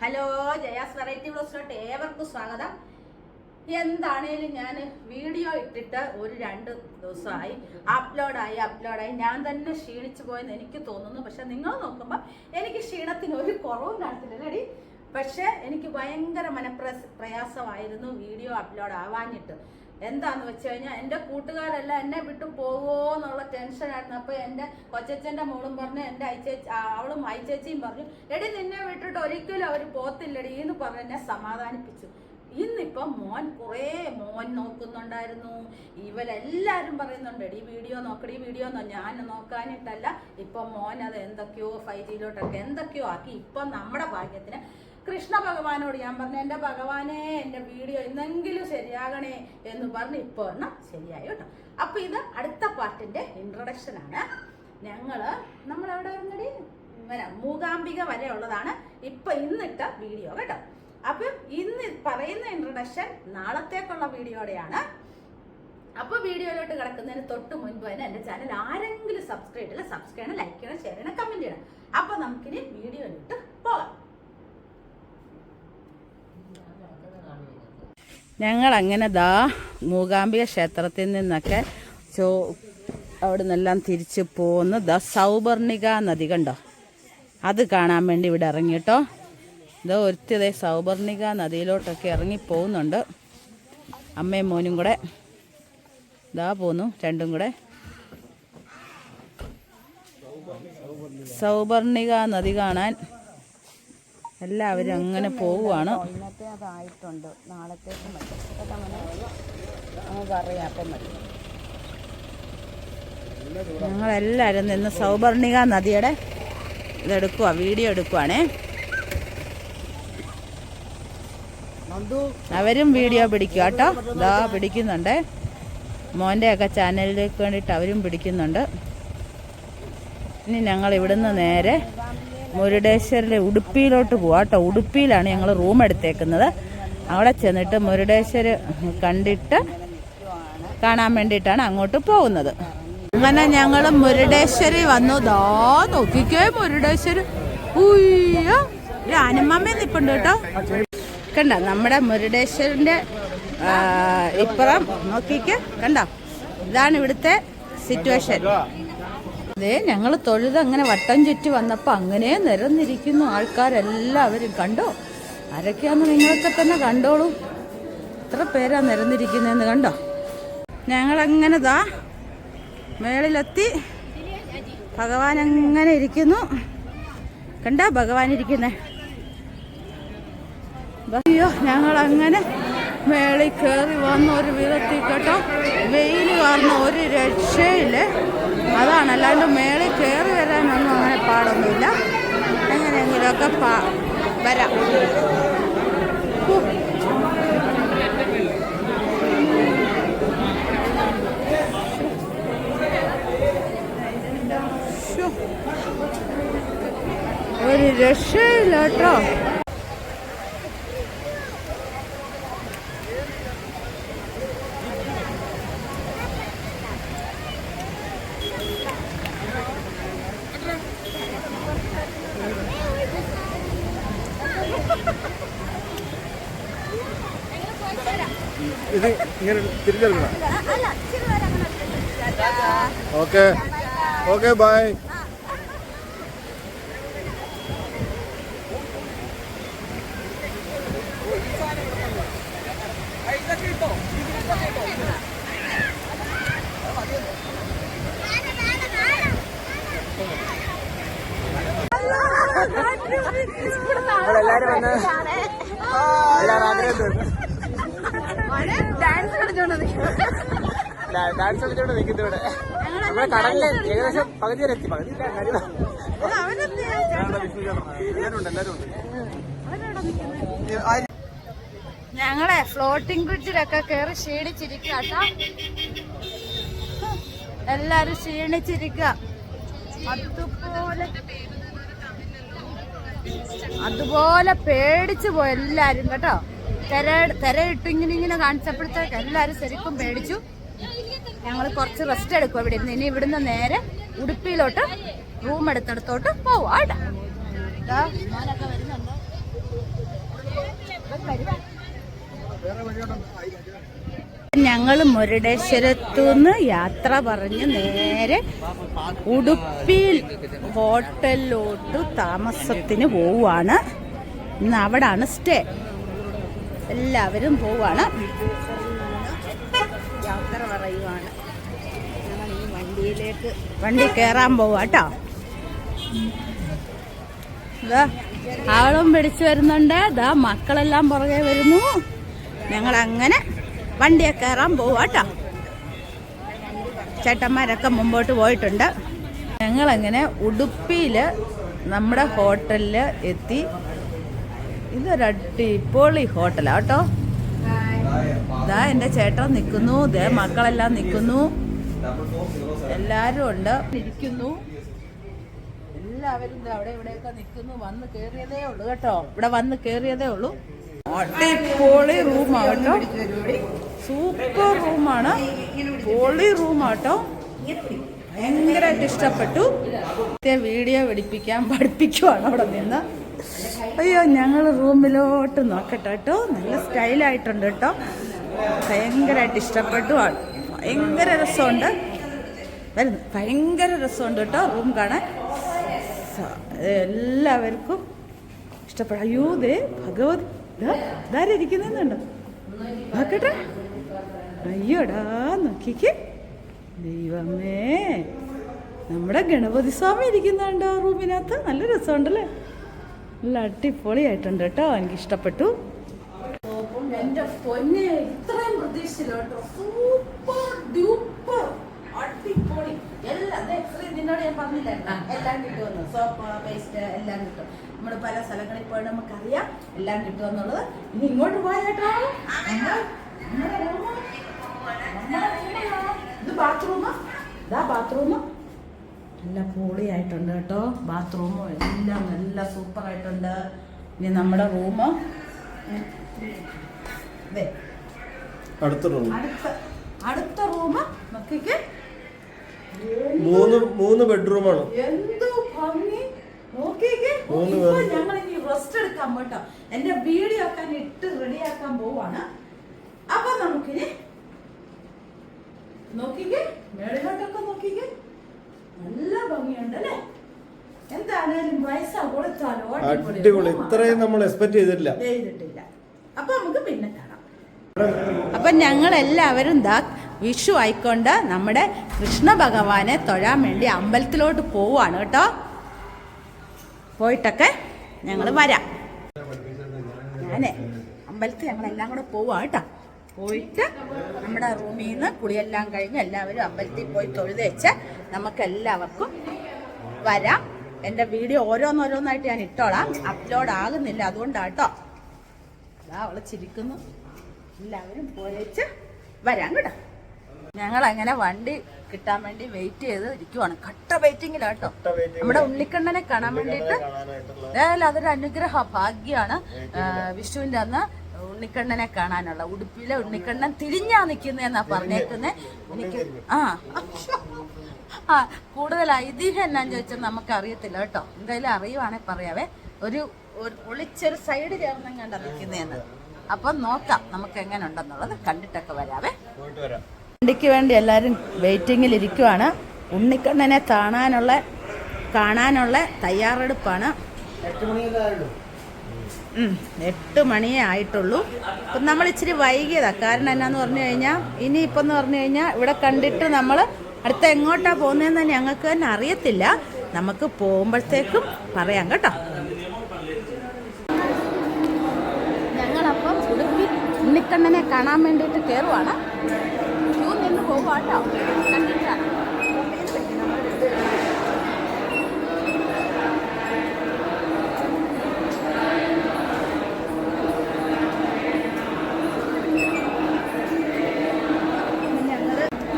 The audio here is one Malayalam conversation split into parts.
ഹലോ ജയാസ് വെറൈറ്റി ബ്ലോസിലോട്ട് ഏവർക്കും സ്വാഗതം. എന്താണേലും ഞാൻ വീഡിയോ ഇട്ടിട്ട് ഒരു രണ്ട് ദിവസമായി അപ്ലോഡായി അപ്ലോഡായി ഞാൻ തന്നെ ക്ഷീണിച്ചു പോയെന്ന് എനിക്ക് തോന്നുന്നു. പക്ഷെ നിങ്ങൾ നോക്കുമ്പോൾ എനിക്ക് ക്ഷീണത്തിന് ഒരു കുറവും കാണത്തില്ലടി പക്ഷെ എനിക്ക് ഭയങ്കര മനപ്രയാസമായിരുന്നു വീഡിയോ അപ്ലോഡ് ആവാഞ്ഞിട്ട്. എന്താന്ന് വെച്ച് കഴിഞ്ഞാൽ എന്റെ കൂട്ടുകാരെല്ലാം എന്നെ വിട്ടു പോവോ എന്നുള്ള ടെൻഷൻ ആയിരുന്നു. അപ്പോൾ എന്റെ കൊച്ചച്ഛന്റെ മോളും പറഞ്ഞു എന്റെ അയച്ചേച്ചി അവളും അയച്ചേച്ചിയും പറഞ്ഞു എടി നിന്നെ വിട്ടിട്ട് ഒരിക്കലും അവർ പോത്തില്ലടി എന്ന് പറഞ്ഞ് എന്നെ സമാധാനിപ്പിച്ചു. ഇന്നിപ്പം മോൻ കുറേ മോൻ നോക്കുന്നുണ്ടായിരുന്നു. ഇവരെല്ലാവരും പറയുന്നുണ്ട് ഈ വീഡിയോ നോക്കടി വീഡിയോ നോ ഞാൻ നോക്കാനിട്ടല്ല. ഇപ്പം മോൻ അത് എന്തൊക്കെയോ ഫൈവ് ജിയിലോട്ടൊക്കെ എന്തൊക്കെയോ ആക്കി. ഇപ്പം നമ്മുടെ ഭാഗ്യത്തിന് കൃഷ്ണ ഭഗവാനോട് ഞാൻ പറഞ്ഞു എന്റെ ഭഗവാനെ എന്റെ വീഡിയോ എന്നെങ്കിലും ശരിയാകണേ എന്ന് പറഞ്ഞ് ഇപ്പോൾ ഒരെണ്ണം ശരിയായി കേട്ടോ. അപ്പോൾ ഇത് അടുത്ത പാട്ടിന്റെ ഞങ്ങൾ നമ്മൾ എവിടെ വരുന്നടി? വരാം. മൂകാംബിക വരെ ഉള്ളതാണ് ഇപ്പൊ ഇന്നിട്ട വീഡിയോ കേട്ടോ. അപ്പം ഇന്ന് പറയുന്ന ഇൻട്രൊഡക്ഷൻ നാളത്തേക്കുള്ള വീഡിയോടെയാണ്. അപ്പൊ വീഡിയോയിലോട്ട് കിടക്കുന്നതിന് തൊട്ട് മുൻപ് തന്നെ എന്റെ ചാനൽ ആരെങ്കിലും സബ്സ്ക്രൈബ് ചെയ്യണം സബ്സ്ക്രൈബ് ചെയ്യണം ലൈക്ക് ചെയ്യണം ഷെയർ ചെയ്യണം കമന്റ് ചെയ്യണം. അപ്പൊ നമുക്കിനി വീഡിയോയിലോട്ട് പോകാം. ഞങ്ങൾ അങ്ങനെ ദാ മൂകാംബിക ക്ഷേത്രത്തിൽ നിന്നൊക്കെ ചോ അവിടെ നിന്നെല്ലാം തിരിച്ച് പോന്ന് ദ സൗപർണിക നദി കണ്ടോ? അത് കാണാൻ വേണ്ടി ഇവിടെ ഇറങ്ങിയിട്ടോ ഇത് ഒരുത്തിതേ സൗപർണിക നദിയിലോട്ടൊക്കെ ഇറങ്ങി പോകുന്നുണ്ട്. അമ്മയും മോനും കൂടെ ഇതാ പോന്നു രണ്ടും കൂടെ. സൗപർണിക നദി കാണാൻ എല്ലാവരും അങ്ങനെ പോവുകയാണ് ഇന്നത്തെ അതായിട്ടുണ്ട്. നാളത്തേക്ക് മതി. അപ്പം ഞങ്ങളെല്ലാവരും നിന്ന് സൗവർണിക നദിയുടെ ഇതെടുക്കുക വീഡിയോ എടുക്കുവാണേ. അവരും വീഡിയോ പിടിക്കുക കേട്ടോ. ഇതാ പിടിക്കുന്നുണ്ട്. മോന്റെയൊക്കെ ചാനലിലേക്ക് വേണ്ടിയിട്ട് അവരും പിടിക്കുന്നുണ്ട്. ഇനി ഞങ്ങൾ ഇവിടുന്ന് നേരെ മുരുടേശ്വരിലെ ഉടുപ്പിയിലോട്ട് പോവാം കേട്ടോ. ഉടുപ്പിയിലാണ് ഞങ്ങൾ റൂം എടുത്തേക്കുന്നത്. അവിടെ ചെന്നിട്ട് മുരുടേശ്വർ കണ്ടിട്ട് കാണാൻ വേണ്ടിയിട്ടാണ് അങ്ങോട്ട് പോകുന്നത്. അങ്ങനെ ഞങ്ങൾ മുരുടേശ്വരി വന്നു. ദാ നോക്കിക്കേ മുരുടേശ്വരി. ഉയ്യോ. നിപ്പുണ്ട് കേട്ടോ. കണ്ട നമ്മുടെ മുരുടേശ്വരിന്റെ ഇപ്പുറം നോക്കിക്കേ. കണ്ടോ? ഇതാണ് ഇവിടുത്തെ സിറ്റുവേഷൻ അതെ ഞങ്ങൾ തൊഴുത് അങ്ങനെ വട്ടം ചുറ്റി വന്നപ്പോൾ അങ്ങനെ നിരന്നിരിക്കുന്നു ആൾക്കാരെല്ലാവരും. കണ്ടോ? ആരൊക്കെയാന്ന് നിങ്ങളൊക്കെ തന്നെ കണ്ടോളൂ. എത്ര പേരാ നിരന്നിരിക്കുന്നതെന്ന് കണ്ടോ? ഞങ്ങളങ്ങനെ ദാ മേളിലെത്തി. ഭഗവാൻ അങ്ങനെ ഇരിക്കുന്നു. കണ്ട ഭഗവാൻ ഇരിക്കുന്നേ? അയ്യോ ഞങ്ങളങ്ങനെ മേളിൽ കയറി വന്ന ഒരു വിധത്തിൽ കേട്ടോ. വെയിൽ കാരണം ഒരു രക്ഷയില്ല? അതാണ് അല്ലാണ്ട് മേളിൽ കയറി വരാനൊന്നും അങ്ങനെ പാടൊന്നുമില്ല. എങ്ങനെയെങ്കിലുമൊക്കെ പാ വരാം. ഒരു രക്ഷയില്ല കേട്ടോ. ഇത് ഇങ്ങനെ തിരിച്ചെടുക്കണം ഓക്കെ. Okay bye. എല്ലാരും വന്ന് എല്ലാരും ആഗ്രഹം ഡാൻസ് കളിച്ചോണ്ട് നിൽക്കുന്നു ഇവിടെ. നമ്മുടെ കടലിൽ ഏകദേശം പകുതി വരെ എത്തി പകുതി ഞങ്ങളെ ഫ്ലോട്ടിംഗ് ബ്രിഡ്ജിലൊക്കെ കയറി ക്ഷീണിച്ചിരിക്കുക എല്ലാരും ക്ഷീണിച്ചിരിക്കുക അതുപോലെ അതുപോലെ പേടിച്ചു പോയി എല്ലാരും കേട്ടോ. തിര തിര ഇങ്ങനെ ഇങ്ങനെ കാണിച്ചപ്പോഴത്തേക്ക് എല്ലാവരും ശരിക്കും പേടിച്ചു. ഞങ്ങൾ കുറച്ച് റെസ്റ്റ് എടുക്കും ഇവിടെ ഇനി ഇവിടുന്ന് നേരെ ഉടുപ്പിയിലോട്ട് റൂം എടുത്തിടത്തോട്ട് പോവാം. ആട്ടെ ഞങ്ങൾ മുരുടേശ്വരത്തുനിന്ന് യാത്ര പറഞ്ഞ് നേരെ ഉടുപ്പിയിൽ ഹോട്ടലിലോട്ട് താമസത്തിന് പോവുകയാണ്. ഇന്ന് അവിടാണ് സ്റ്റേ എല്ലാവരും പോവാണ്. യാത്ര പറയുവാണ്. ഞങ്ങൾ ഈ വണ്ടിയിലേക്ക് വണ്ടി കയറാൻ പോവാട്ടോ ഇതാ ആളും പിടിച്ചു വരുന്നുണ്ട്. ഇതാ മക്കളെല്ലാം പുറകെ വരുന്നു. ഞങ്ങൾ അങ്ങനെ വണ്ടിയെ കയറാൻ പോവാട്ടോ ചേട്ടന്മാരൊക്കെ മുമ്പോട്ട് പോയിട്ടുണ്ട്. ഞങ്ങളങ്ങനെ ഉടുപ്പിയിൽ നമ്മുടെ ഹോട്ടലിൽ എത്തി ഇതൊരു അടിപൊളി ഹോട്ടലാ കേട്ടോ. ഇതാ എന്റെ ചേട്ടൻ നിൽക്കുന്നു. ഇതേ മക്കളെല്ലാം നിൽക്കുന്നു. എല്ലാവരും ഉണ്ട്. ഇരിക്കുന്നു. എല്ലാവരും അവിടെ ഇവിടെയൊക്കെ നിൽക്കുന്നു. വന്ന് കേറിയതേ ഉള്ളൂ കേട്ടോ. ഇവിടെ വന്ന് കേറിയതേ ഉള്ളൂ. അടിപൊളി റൂമാണ് കേട്ടോ. സൂപ്പർ റൂമാണ്. പൊളി റൂമാട്ടോ ഭയങ്കരമായിട്ട് ഇഷ്ടപ്പെട്ടു. വീഡിയോ പഠിപ്പിക്കാൻ പഠിപ്പിക്കുവാണ് അവിടെ നിന്ന്. അയ്യോ ഞങ്ങൾ റൂമിലോട്ട് നോക്കട്ടെ കേട്ടോ. നല്ല സ്റ്റൈലായിട്ടുണ്ട് കേട്ടോ. ഭയങ്കരമായിട്ട് ഇഷ്ടപ്പെട്ടു ആണ്. ഭയങ്കര രസമുണ്ട്. വരുന്നു ഭയങ്കര രസമുണ്ട് കേട്ടോ റൂം കാണാൻ. എല്ലാവർക്കും ഇഷ്ടപ്പെടും അയ്യോ ദേ ഭഗവത് ഇതാരിക്കുന്നുണ്ടോ നോക്കട്ടെ. അയ്യോടാ നോക്കിക്ക്. ദൈവമേ. നമ്മുടെ ഗണപതി സ്വാമി ഇരിക്കുന്നുണ്ടോ റൂമിനകത്ത്? നല്ല രസമുണ്ടല്ലേ? നല്ല അടിപൊളിയായിട്ടുണ്ട് കേട്ടോ. എനിക്ക് ഇഷ്ടപ്പെട്ടു എന്റെ പൊന്നെ ഇത്രയും പ്രതീക്ഷിച്ചില്ല കേട്ടോ. സൂപ്പർ ഡ്യൂപ്പർ അടിപൊളി. എല്ലാം നിന്നോട് ഞാൻ പറഞ്ഞില്ലായിരുന്നു എല്ലാം കിട്ടുമെന്ന്. സോപ്പ് പേസ്റ്റ് എല്ലാം കിട്ടും. നമ്മൾ പല സ്ഥലങ്ങളിൽ പോയി നമുക്കറിയാം എല്ലാം കിട്ടുമെന്നുള്ളത്. ഇനി ഇങ്ങോട്ട് പോയ കേട്ടോ. ഇത് ബാത്റൂമാ ഇതാ ബാത്റൂമ് നല്ല പൊളിയായിട്ടുണ്ട് കേട്ടോ. ബാത്റൂമും എല്ലാം നല്ല സൂപ്പർ ആയിട്ടുണ്ട്. ഇനി നമ്മുടെ റൂം ഇതേ അടുത്ത റൂം അടുത്ത റൂം നോക്കിക്ക്. മൂന്ന് മൂന്ന് ബെഡ്റൂമാണ് എന്തോ ഭംഗി. ഞങ്ങൾ ഇനി റെസ്റ്റ് എടുക്കാൻ പോട്ടോ. എന്റെ വീഡിയോ ഒക്കെ ഇട്ട് റെഡിയാക്കാൻ പോവാണ്. അപ്പൊ നമുക്കിനി നോക്കിക്കേ. മേളിലോട്ടൊക്കെ നോക്കിക്കേ. നല്ല ഭംഗിയുണ്ട് അല്ലേ? എന്താണേലും പൈസ കൊടുത്താലോ അടിപൊളി. ഇത്രയും നമ്മൾ എക്സ്പെക്ട് ചെയ്തിട്ടില്ല. ചെയ്തിട്ടില്ല. അപ്പൊ നമുക്ക് പിന്നെ കാണാം. അപ്പൊ ഞങ്ങൾ എല്ലാവരും ദാ വിഷു ആയിക്കൊണ്ട് നമ്മുടെ കൃഷ്ണ ഭഗവാനെ തൊഴാൻ വേണ്ടി അമ്പലത്തിലോട്ട് പോവാണ് കേട്ടോ. പോയിട്ടൊക്കെ ഞങ്ങൾ വരാം. ഞാനേ അമ്പലത്തിൽ ഞങ്ങൾ എല്ലാം കൂടെ പോവാ കേട്ടോ. പോയിട്ട് നമ്മുടെ റൂമിൽ നിന്ന് കുളിയെല്ലാം കഴിഞ്ഞ് എല്ലാവരും അമ്പലത്തിൽ പോയി തൊഴുത് വെച്ച് നമുക്ക് എല്ലാവർക്കും വരാം. എന്റെ വീഡിയോ ഓരോന്നോരോന്നായിട്ട് ഞാൻ ഇട്ടോളാം. അപ്ലോഡ് ആകുന്നില്ല അതുകൊണ്ടാണ് കേട്ടോ അതാ അവളെ ചിരിക്കുന്നു. എല്ലാവരും പോയേച്ച് വരാം കേട്ടോ. ഞങ്ങൾ അങ്ങനെ വണ്ടി കിട്ടാൻ വേണ്ടി വെയിറ്റ് ചെയ്ത് ഇരിക്കുവാണ്. കട്ട വെയിറ്റിങ്ങിലാട്ടോ നമ്മുടെ ഉണ്ണിക്കണ്ണനെ കാണാൻ വേണ്ടിയിട്ട്. അതൊരു അനുഗ്രഹ ഭാഗ്യമാണ് വിഷുവിന്റെ അന്ന് ഉണ്ണിക്കണ്ണനെ കാണാനുള്ള ഉടുപ്പിലെ ഉണ്ണിക്കണ്ണൻ തിരിഞ്ഞാ നിൽക്കുന്നതെന്നാ പറഞ്ഞേക്കുന്നത് എനിക്ക് ആ ആ കൂടുതൽ ഐതിഹ്യം എന്നാന്ന് ചോദിച്ചാൽ നമുക്ക് അറിയത്തില്ല കേട്ടോ. എന്തായാലും അറിയുവാണെ പറയാവേ. ഒരു ഒരു ഒളിച്ചൊരു സൈഡ് ചേർന്നെങ്ങാണ്ട നിൽക്കുന്നതെന്ന് അപ്പം നോക്കാം നമുക്ക് എങ്ങനെ ഉണ്ടെന്നുള്ളത് കണ്ടിട്ടൊക്കെ വരാവേ. വണ്ടിക്ക് വേണ്ടി എല്ലാവരും വെയിറ്റിങ്ങിൽ ഇരിക്കുവാണ്. ഉണ്ണിക്കണ്ണനെ കാണാനുള്ള കാണാനുള്ള തയ്യാറെടുപ്പാണ്. ഉം, എട്ട് മണിയേ ആയിട്ടുള്ളൂ. ഇപ്പം നമ്മൾ ഇച്ചിരി വൈകിയതാ. കാരണം എന്നാന്ന് പറഞ്ഞു കഴിഞ്ഞാൽ ഇനിയിപ്പം എന്ന് പറഞ്ഞു കഴിഞ്ഞാൽ ഇവിടെ കണ്ടിട്ട് നമ്മൾ അടുത്ത എങ്ങോട്ടാണ് പോകുന്നതെന്ന് ഞങ്ങൾക്ക് തന്നെ അറിയത്തില്ല. നമുക്ക് പോകുമ്പോഴത്തേക്കും പറയാം കേട്ടോ. ഞങ്ങളപ്പം ഉടുപ്പി ഉണ്ണിക്കണ്ണനെ കാണാൻ വേണ്ടിയിട്ട് കയറുവാണ് ക്യൂ നിന്ന് പോവാട്ടോ കണ്ടിട്ടാണ്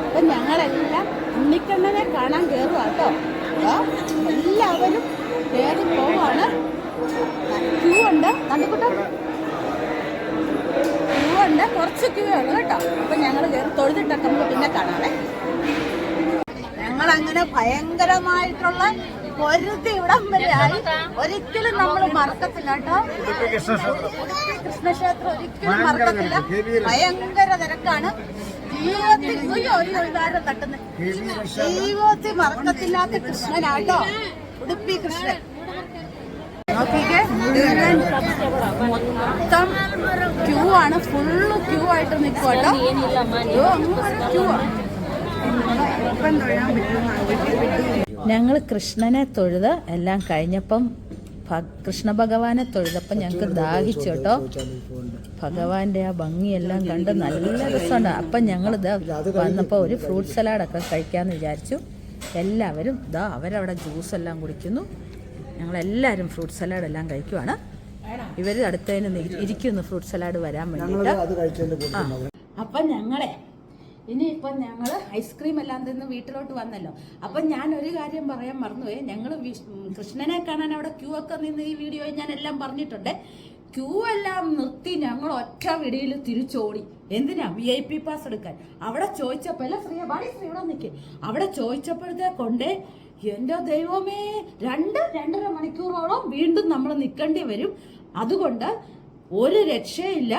അപ്പം ഞങ്ങളെല്ലാം ഉണ്ണിക്കണ്ണനെ കാണാൻ കയറുക കേട്ടോ. എല്ലാവരും കയറി പോവാണ്. ക്യൂ ഉണ്ട്. കണ്ടിക്കുട്ടോ ക്യൂ ഉണ്ട്. കുറച്ച് ക്യൂ ഉള്ളു കേട്ടോ. അപ്പം ഞങ്ങൾ കയറി തൊഴുതിട്ടൊക്കെ നമുക്ക് പിന്നെ കാണാവേ. ഞങ്ങളങ്ങനെ ഭയങ്കരമായിട്ടുള്ള പൊരുതി ഇവിടം വരെയായി. ഒരിക്കലും നമ്മൾ മറക്കത്തില്ല കേട്ടോ. കൃഷ്ണക്ഷേത്രം. ഒരിക്കലും മറക്കത്തില്ല. ഭയങ്കര തിരക്കാണ്. ജീവിതത്തിൽ മറക്കത്തില്ലാത്ത കൃഷ്ണനാട്ടോ. ഉടുപ്പി കൃഷ്ണൻ. മൊത്തം ക്യൂ ആണ്. ഫുള്ള് ക്യൂ ആയിട്ട് നിൽക്കുവാട്ടോ ക്യൂ ഞങ്ങൾ കൃഷ്ണനെ തൊഴുത് എല്ലാം കഴിഞ്ഞപ്പം കൃഷ്ണ ഭഗവാനെ തൊഴുതപ്പം ഞങ്ങൾക്ക് ദാഹിച്ചു കേട്ടോ. ഭഗവാന്റെ ആ ഭംഗിയെല്ലാം കണ്ട് നല്ല രസമുണ്ട്. അപ്പം ഞങ്ങൾ ഇതാ വന്നപ്പോൾ ഒരു ഫ്രൂട്ട് സലാഡൊക്കെ കഴിക്കാമെന്ന് വിചാരിച്ചു. എല്ലാവരും ഇതാ അവരവിടെ ജ്യൂസ് എല്ലാം കുടിക്കുന്നു. ഞങ്ങളെല്ലാവരും ഫ്രൂട്ട് സലാഡ് എല്ലാം കഴിക്കുവാണ്. ഇവർ അടുത്തതിന് ഇരിക്കുന്നു ഫ്രൂട്ട് സലാഡ് വരാൻ വേണ്ടിയിട്ട്. അപ്പം ഞങ്ങളെ ഇനിയിപ്പം ഞങ്ങൾ ഐസ്ക്രീം എല്ലാം തിന്ന് വീട്ടിലോട്ട് വന്നല്ലോ. അപ്പം ഞാൻ ഒരു കാര്യം പറയാൻ മറന്നുപോയി. ഞങ്ങൾ കൃഷ്ണനെ കാണാൻ അവിടെ ക്യൂ ഒക്കെ നിന്ന് ഈ വീഡിയോ ഞാൻ എല്ലാം പറഞ്ഞിട്ടുണ്ട്. ക്യൂ എല്ലാം നിർത്തി ഞങ്ങൾ ഒറ്റ വിടിയിൽ തിരിച്ചോടി. എന്തിനാ വി ഐ പി പാസ് എടുക്കാൻ? അവിടെ ചോദിച്ചപ്പോൾ അല്ല ശ്രീ ബാടി ശ്രീ ഇവിടെ നിൽക്കേ അവിടെ ചോദിച്ചപ്പോഴത്തെ കൊണ്ടേ എന്റെ ദൈവമേ രണ്ട് രണ്ടര മണിക്കൂറോളം വീണ്ടും നമ്മൾ നിൽക്കേണ്ടി വരും. അതുകൊണ്ട് ഒരു രക്ഷയില്ല.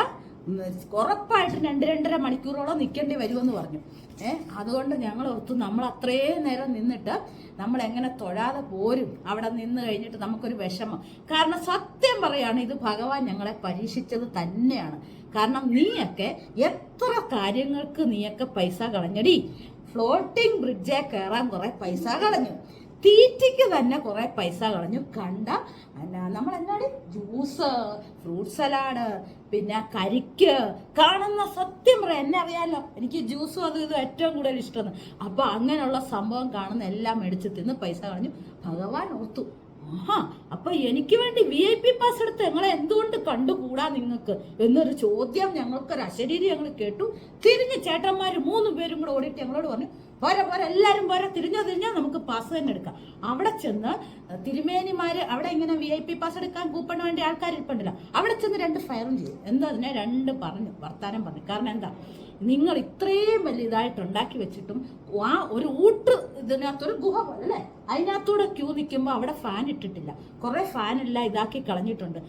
ഉറപ്പായിട്ട് രണ്ട് രണ്ടര മണിക്കൂറോളം നിൽക്കേണ്ടി വരുമെന്ന് പറഞ്ഞു. ഏ അതുകൊണ്ട് ഞങ്ങൾ ഓർത്തു നമ്മൾ അത്രയും നേരം നിന്നിട്ട് നമ്മൾ എങ്ങനെ തൊഴാതെ പോരും? അവിടെ നിന്ന് കഴിഞ്ഞിട്ട് നമുക്കൊരു വിഷമം. കാരണം സത്യം പറയാണ് ഇത് ഭഗവാൻ ഞങ്ങളെ പരീക്ഷിച്ചത് തന്നെയാണ്. കാരണം നീയൊക്കെ എത്ര കാര്യങ്ങൾക്ക് നീയൊക്കെ പൈസ കളഞ്ഞടി. ഫ്ലോട്ടിംഗ് ബ്രിഡ്ജെ കയറാൻ കുറെ പൈസ കളഞ്ഞു. തീറ്റയ്ക്ക് തന്നെ കുറെ പൈസ കളഞ്ഞു. കണ്ട അല്ല നമ്മൾ എന്താണ് ജ്യൂസ് ഫ്രൂട്ട് സലാഡ് പിന്നെ കരിക്ക്. കാണുന്ന സത്യം പറയാം. എന്നെ അറിയാലോ. എനിക്ക് ജ്യൂസും അതും ഇതും ഏറ്റവും കൂടുതൽ ഇഷ്ടമാണ്. അപ്പൊ അങ്ങനെയുള്ള സംഭവം കാണുന്ന എല്ലാം മേടിച്ച് തിന്ന് പൈസ കളഞ്ഞു. ഭഗവാൻ ഓർത്തു ആഹാ അപ്പൊ എനിക്ക് വേണ്ടി വി ഐ പി പാസ് എടുത്ത് ഞങ്ങളെ എന്തുകൊണ്ട് കണ്ടുകൂടാ നിങ്ങൾക്ക്? എന്നൊരു ചോദ്യം ഞങ്ങൾക്കൊരു അശരീരി ഞങ്ങൾ കേട്ടു. തിരിഞ്ഞ് ചേട്ടന്മാർ മൂന്ന് പേരും കൂടെ ഓടിയിട്ട് ഞങ്ങളോട് പറഞ്ഞു പോരാ പോരെ എല്ലാവരും പോരെ തിരിഞ്ഞോ തിരിഞ്ഞോ നമുക്ക് പാസ് തന്നെ എടുക്കാം. അവിടെ ചെന്ന് തിരുമേനിമാര് അവിടെ ഇങ്ങനെ വി ഐ പി പാസ് എടുക്കാൻ കൂപ്പണ് വേണ്ടി ആൾക്കാർ ഇരിപ്പുണ്ടല്ലോ. അവിടെ ചെന്ന് രണ്ട് ഫയറും ചെയ്തു എന്താ അതിനെ രണ്ട് പറഞ്ഞു വർത്താനം പറഞ്ഞു. കാരണം എന്താ? നിങ്ങൾ ഇത്രയും വലിയ ഇതായിട്ട് ഉണ്ടാക്കി വെച്ചിട്ടും ആ ഒരു ഊട്ട് ഇതിനകത്തൊരു ഗുഹ പോലെ അല്ലേ? അതിനകത്തൂടെ ക്യൂ നിൽക്കുമ്പോൾ അവിടെ ഫാൻ ഇട്ടിട്ടില്ല. കുറേ ഫാനെല്ലാം ഇതാക്കി കളഞ്ഞിട്ടുണ്ട്.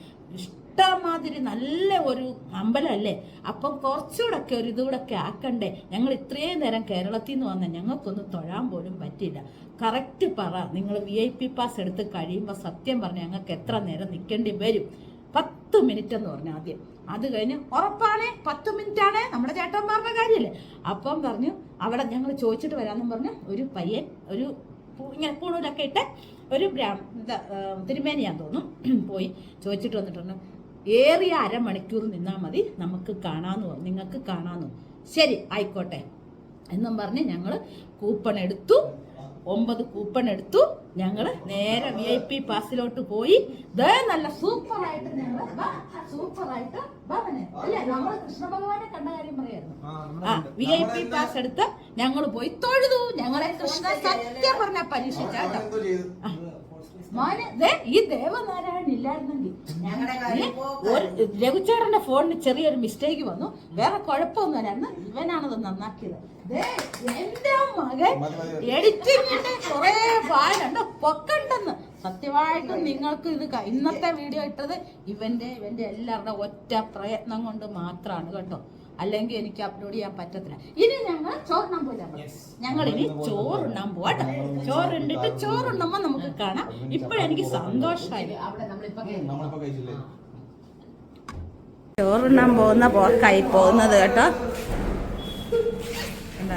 ഇഷ്ടമാതിരി നല്ല ഒരു അമ്പലമല്ലേ അപ്പം കുറച്ചുകൂടെ ഒക്കെ ഒരു ഇതുകൂടെ ഒക്കെ ആക്കണ്ടേ? ഞങ്ങൾ ഇത്രയും നേരം കേരളത്തിൽ നിന്ന് വന്ന ഞങ്ങൾക്കൊന്നും തൊഴാൻ പോലും പറ്റില്ല കറക്റ്റ് പറ. നിങ്ങൾ വി ഐ പി പാസ് എടുത്ത് കഴിയുമ്പോൾ സത്യം പറഞ്ഞ് ഞങ്ങൾക്ക് എത്ര നേരം നിൽക്കേണ്ടി വരും? പത്ത് മിനിറ്റ് എന്ന് പറഞ്ഞു ആദ്യം. അത് കഴിഞ്ഞ് ഉറപ്പാണ് പത്ത് മിനിറ്റ് ആണ് നമ്മുടെ ചേട്ടന്മാരുടെ കാര്യമല്ലേ അപ്പം പറഞ്ഞു അവിടെ ഞങ്ങൾ ചോദിച്ചിട്ട് വരാമെന്നും പറഞ്ഞു ഒരു പയ്യൻ ഒരു ഇങ്ങനെ പൂണൂലൊക്കെ ഇട്ട് ഒരു ബ്രാഹ്മ തിരുമേനിയാന്ന് തോന്നുന്നു. പോയി. ചോദിച്ചിട്ട് വന്നിട്ടുണ്ട് ഏറിയ അരമണിക്കൂർ നിന്നാൽ മതി നമുക്ക് കാണാമെന്ന് പറഞ്ഞു. നിങ്ങൾക്ക് കാണാമെന്ന്. ശരി ആയിക്കോട്ടെ. എന്നും പറഞ്ഞ് ഞങ്ങൾ കൂപ്പൺ എടുത്തു. ഒമ്പത് കൂപ്പൺ എടുത്തു. ഞങ്ങൾ നേരെ വി ഐ പി പാസിലോട്ട് പോയി. ദേ നല്ല സൂപ്പറായിട്ട് ഞങ്ങൾ സൂപ്പറായിട്ട് അല്ലെ? നമ്മൾ കൃഷ്ണ ഭഗവാനെ കണ്ട കാര്യം പറയായിരുന്നു. ആ വി ഐ പി പാസ് എടുത്ത് ഞങ്ങൾ പോയി തൊഴുതു. ഞങ്ങളെ കൃഷ്ണ സത്യം പറഞ്ഞ പരീക്ഷിച്ച മോനെ ദേ ഈ ദേവനാരായണൻ ഇല്ലായിരുന്നെങ്കിൽ ഒരു രഘുചേട്ടന്റെ ഫോണിന് ചെറിയൊരു മിസ്റ്റേക്ക് വന്നു. വേറെ കുഴപ്പമൊന്നും ഇവനാണത് നന്നാക്കിയത്. എന്റെ മകൻ എഡിറ്റിങ്ങിന്റെ കുറെ ഭാഗമുണ്ട് പൊക്കണ്ടെന്ന്. സത്യമായിട്ടും നിങ്ങൾക്ക് ഇത് ഇന്നത്തെ വീഡിയോ ഇട്ടത് ഇവന്റെ ഇവന്റെ എല്ലാവരുടെ ഒറ്റ പ്രയത്നം കൊണ്ട് മാത്രമാണ് കേട്ടോ. അല്ലെങ്കിൽ എനിക്ക് അപ്ലോഡ് ചെയ്യാൻ പറ്റത്തില്ല. ഇനി ഞങ്ങൾ ചോറുണ്ണാൻ പോയില്ല ഞങ്ങൾ ഇനി ചോറുണ്ണാൻ പോവാട്ടെ. ചോറുണ്ടിട്ട് ചോറുണ്ണുമ്പോ നമുക്ക് കാണാം. ഇപ്പോഴെനിക്ക് സന്തോഷമായി ചോറുണ്ണാൻ പോകുന്ന പോക്കായി പോകുന്നത് കേട്ടോ.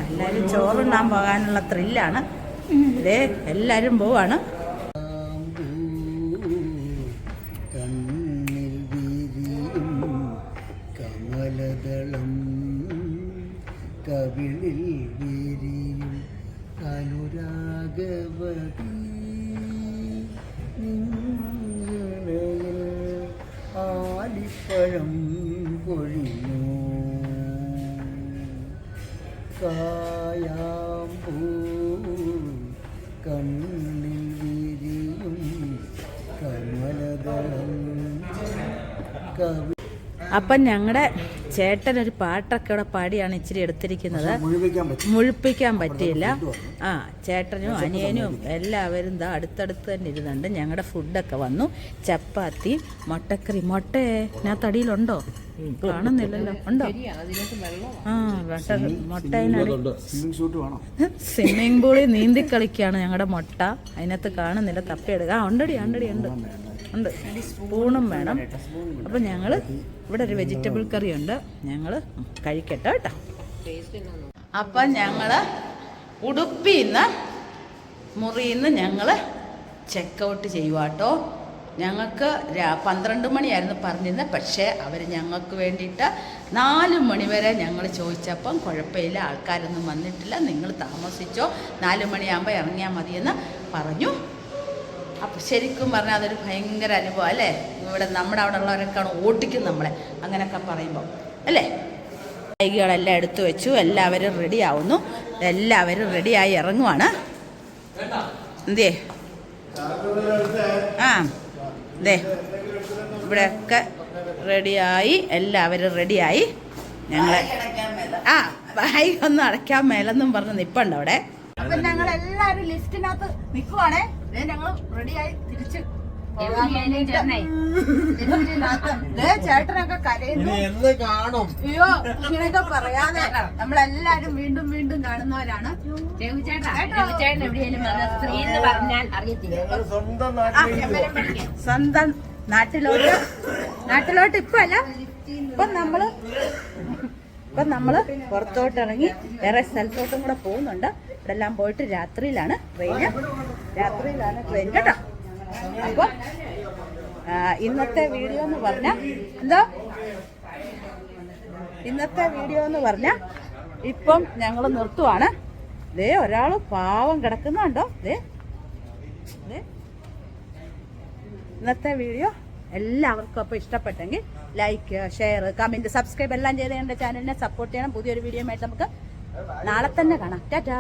എല്ലാരും ചോറുണ്ണാൻ പോകാനുള്ള ത്രില്ലാണ് ഇതേ എല്ലാവരും പോവാണ്. കമലദളം ആലിപ്പഴം പൊഴിഞ്ഞു കായാമ്പൂ കണ്ണിൽ വിരിയും കമലദളം. കവി അപ്പം ഞങ്ങളുടെ ചേട്ടൻ ഒരു പാട്ടൊക്കെ ഇവിടെ പാടിയാണ് ഇച്ചിരി എടുത്തിരിക്കുന്നത്. മുഴിപ്പിക്കാൻ പറ്റിയില്ല. ആ ചേട്ടനും അനിയനും എല്ലാവരും ഇതാ അടുത്തടുത്ത് തന്നെ ഇരുന്നുണ്ട്. ഞങ്ങളുടെ ഫുഡൊക്കെ വന്നു. ചപ്പാത്തി മുട്ടക്കറി. മുട്ട ഞാൻ തടിയിലുണ്ടോ കാണുന്നില്ലല്ലോ. ഉണ്ടോ? ആ മുട്ട മുട്ടയിനടി സ്വിമ്മിംഗ് പൂളിൽ നീന്തി കളിക്കാണ് ഞങ്ങളുടെ മുട്ട. അതിനകത്ത് കാണുന്നില്ല. തപ്പിയെടുക്കുക ആ ഉണ്ടടി ഉണ്ടടി ഉണ്ട്. ഉണ്ട്? സ്പൂണും വേണം. അപ്പം ഞങ്ങൾ ഇവിടെ ഒരു വെജിറ്റബിൾ കറി ഉണ്ട്. ഞങ്ങൾ കഴിക്കട്ടെ കേട്ടോ. അപ്പം ഞങ്ങൾ ഉടുപ്പിന്ന് മുറിയിന്ന് ഞങ്ങൾ ചെക്കൗട്ട് ചെയ്യുക കേട്ടോ ഞങ്ങൾക്ക് പന്ത്രണ്ട് മണിയായിരുന്നു പറഞ്ഞിരുന്നത്. പക്ഷേ അവർ ഞങ്ങൾക്ക് വേണ്ടിയിട്ട് നാല് മണിവരെ ഞങ്ങൾ ചോദിച്ചപ്പം കുഴപ്പമില്ല ആൾക്കാരൊന്നും വന്നിട്ടില്ല നിങ്ങൾ താമസിച്ചോ നാല് മണിയാകുമ്പോൾ ഇറങ്ങിയാൽ മതിയെന്ന് പറഞ്ഞു. അപ്പം ശരിക്കും പറഞ്ഞാൽ അതൊരു ഭയങ്കര അനുഭവം അല്ലേ? ഇവിടെ നമ്മുടെ അവിടെ ഉള്ളവരൊക്കെയാണ് ഓട്ടിക്കും നമ്മളെ അങ്ങനെയൊക്കെ പറയുമ്പോൾ അല്ലേ? ബൈക്കുകളെല്ലാം എടുത്തു വെച്ചു എല്ലാവരും റെഡി ആവുന്നു. എല്ലാവരും റെഡിയായി ഇറങ്ങുവാണ്. എന്തേ ആ. ദേ ഇവിടെയൊക്കെ റെഡിയായി എല്ലാവരും റെഡിയായി. ഞങ്ങൾ ആ ബായി ഒന്നും അടയ്ക്കാൻ മേലെന്നും പറഞ്ഞ് നിപ്പുണ്ട് അവിടെ ഞങ്ങൾ എല്ലാവരും ലിസ്റ്റിനകത്ത് നിൽക്കുവാണേ ഞങ്ങൾ റെഡിയായി തിരിച്ച് ചേട്ടനൊക്കെ കരയുന്നു. എന്ന് കാണും? അയ്യോ ഇങ്ങനെയൊക്കെ പറയാതെ നമ്മളെല്ലാരും വീണ്ടും വീണ്ടും കാണുന്നവരാണ്. സ്വന്തം നാട്ടിലോട്ട്? നാട്ടിലോട്ട് ഇപ്പൊ അല്ല? ഇപ്പൊ നമ്മൾ ഇപ്പൊ നമ്മൾ പുറത്തോട്ട് ഇറങ്ങി വേറെ സ്ഥലത്തോട്ടും കൂടെ പോകുന്നുണ്ട്. ഇവിടെ എല്ലാം പോയിട്ട് രാത്രിയിലാണ് ട്രെയിന്. രാത്രിയിലാണ് ട്രെയിൻ. കേട്ടോ? അപ്പൊ ഇന്നത്തെ വീഡിയോ എന്ന് പറഞ്ഞ എന്തോ? ഇന്നത്തെ വീഡിയോ എന്ന് പറഞ്ഞ ഇപ്പം ഞങ്ങൾ നിർത്തുവാണ്. ദേ ഒരാൾ പാവം കിടക്കുന്നുണ്ടോ? ദേ ദേ. ഇന്നത്തെ വീഡിയോ എല്ലാവർക്കും അപ്പോൾ ഇഷ്ടപ്പെട്ടെങ്കിൽ ലൈക്ക് ഷെയർ കമന്റ് സബ്സ്ക്രൈബ് എല്ലാം ചെയ്ത് എന്റെ ചാനലിനെ സപ്പോർട്ട് ചെയ്യണം. പുതിയൊരു വീഡിയോ ആയിട്ട് നമുക്ക് നാളെ തന്നെ കാണാം. ടാറ്റാ.